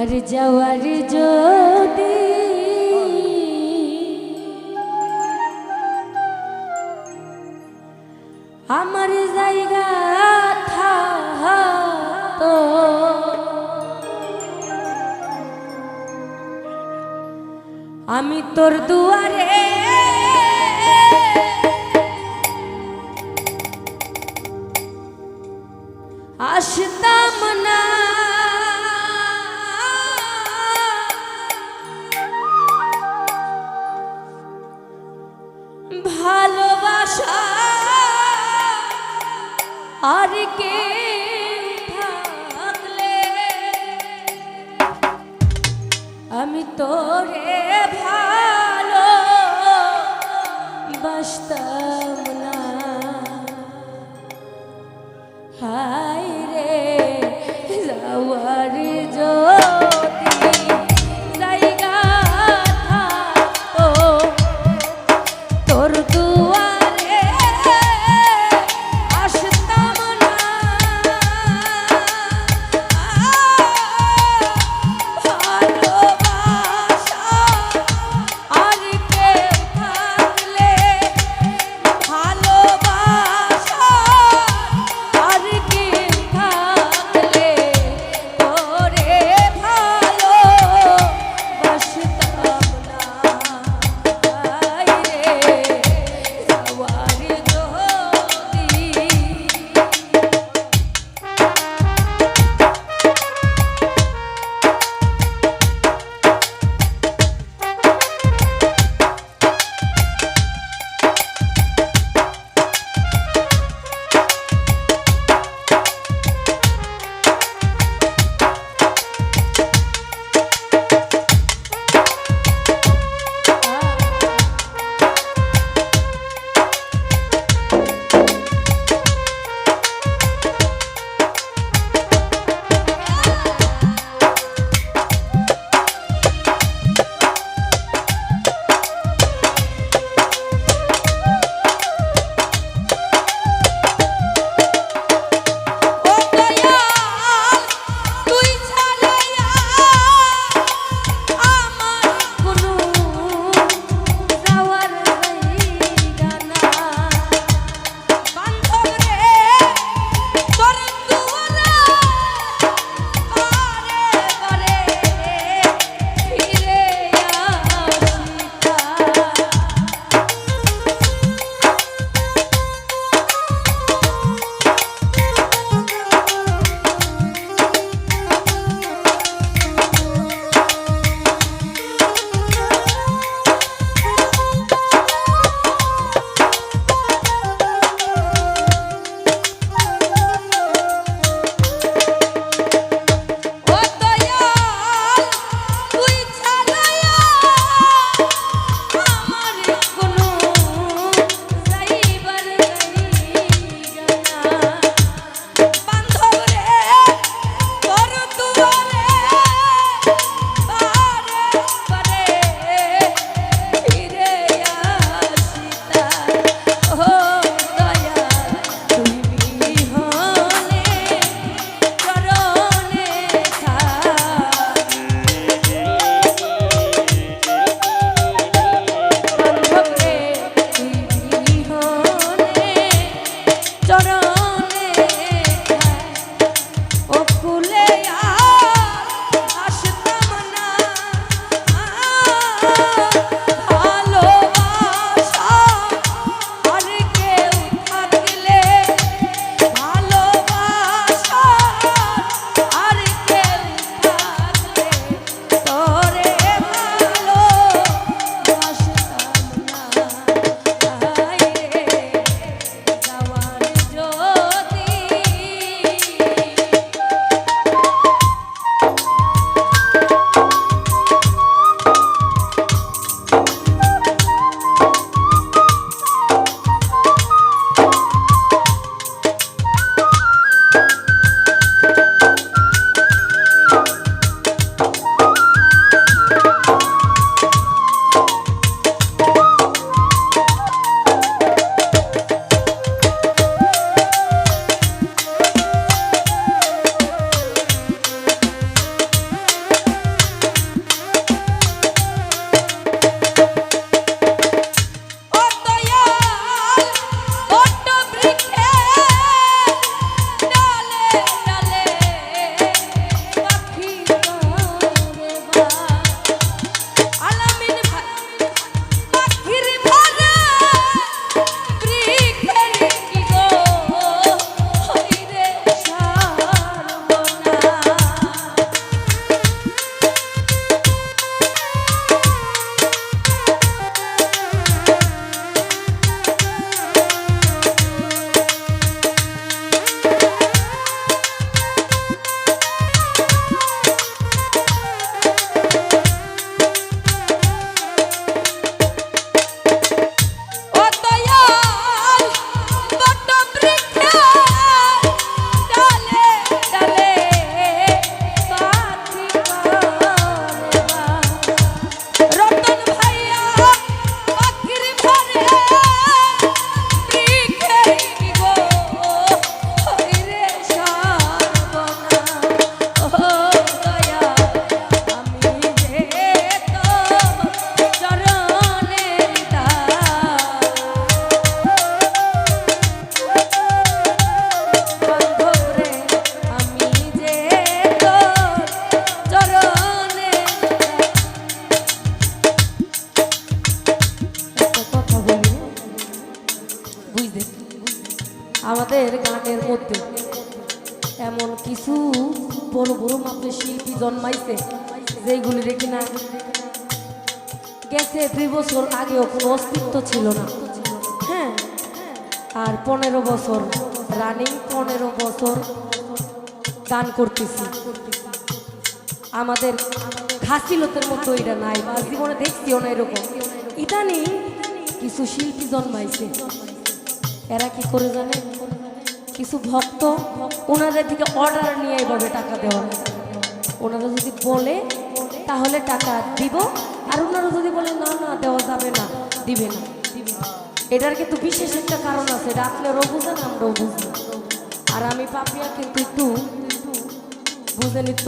আর যাওয়ার যদি আমার জায়গা তো আমি তোর দুয়ারে আমি তোরে ভালো বাসতাম না। হাই রে যাওয়ার যদি জায়গা তোর দুয়ারে এমন কিছু বড় বড় মাপের শিল্পী জন্মাইছে যেগুলি রেখে না। গেছে দুই বছর আগেও কোনো অস্তিত্ব ছিল না। হ্যাঁ আর পনেরো বছর রানিং পনেরো বছর গান করতেছি। আমাদের খাসিলতের মতো এটা নাই বা জীবনে দেখছিও না এরকম। ইদানি কিছু শিল্পী জন্মাইছে। এরা কি করে জানে? কিছু ভক্ত ওনাদের থেকে অর্ডার নিয়ে এভাবে টাকা দেওয়া ওনারা যদি বলে, তাহলে টাকা দিব, আর ওনারা যদি বলে, না না, দেওয়া যাবে না, দিবে না। এটার কিন্তু বিশেষ একটা কারণ আছে, এটা আপনারও বুঝেন আমরাও বুঝি আর আমি পাপিয়া কিন্তু একটু বুঝে নিত,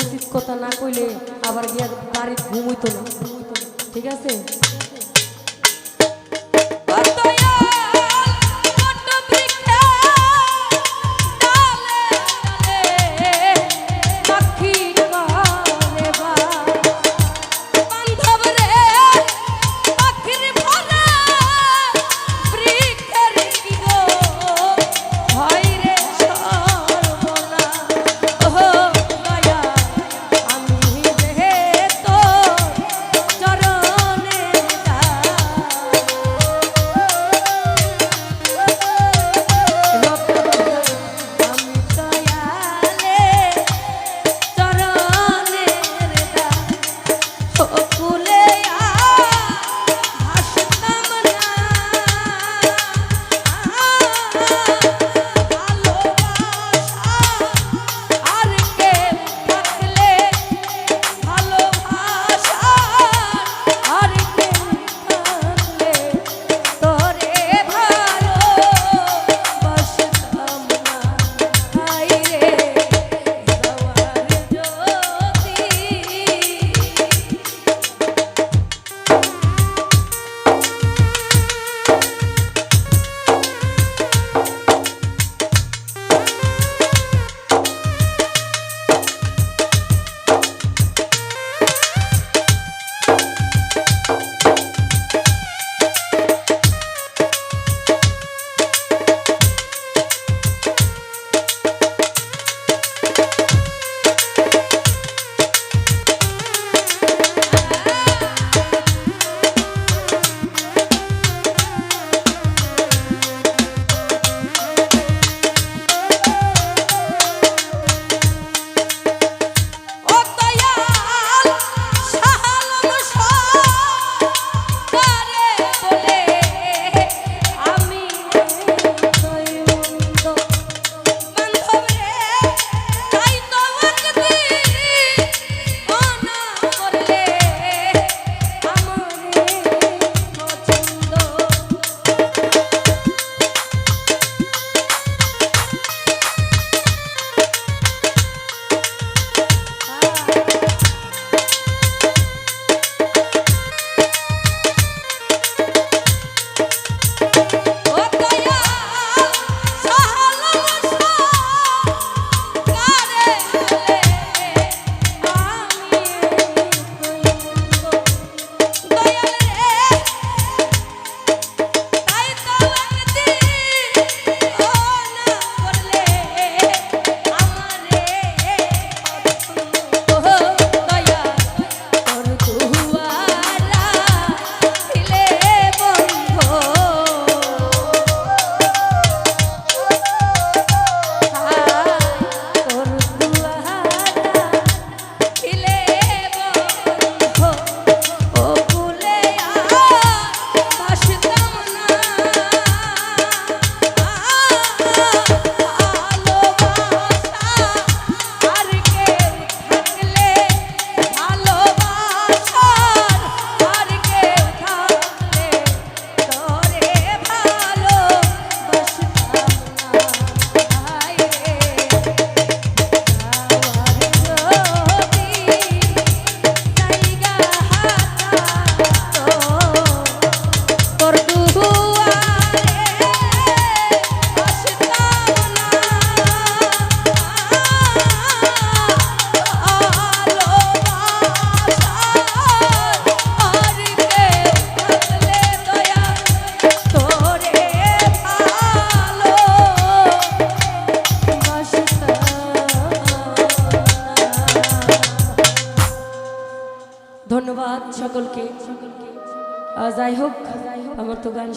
উচিত কথা না কইলে আবার গিয়ে বাড়ির ঘুমইতো না। ঠিক আছে?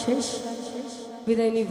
শেষ বিদায় নিব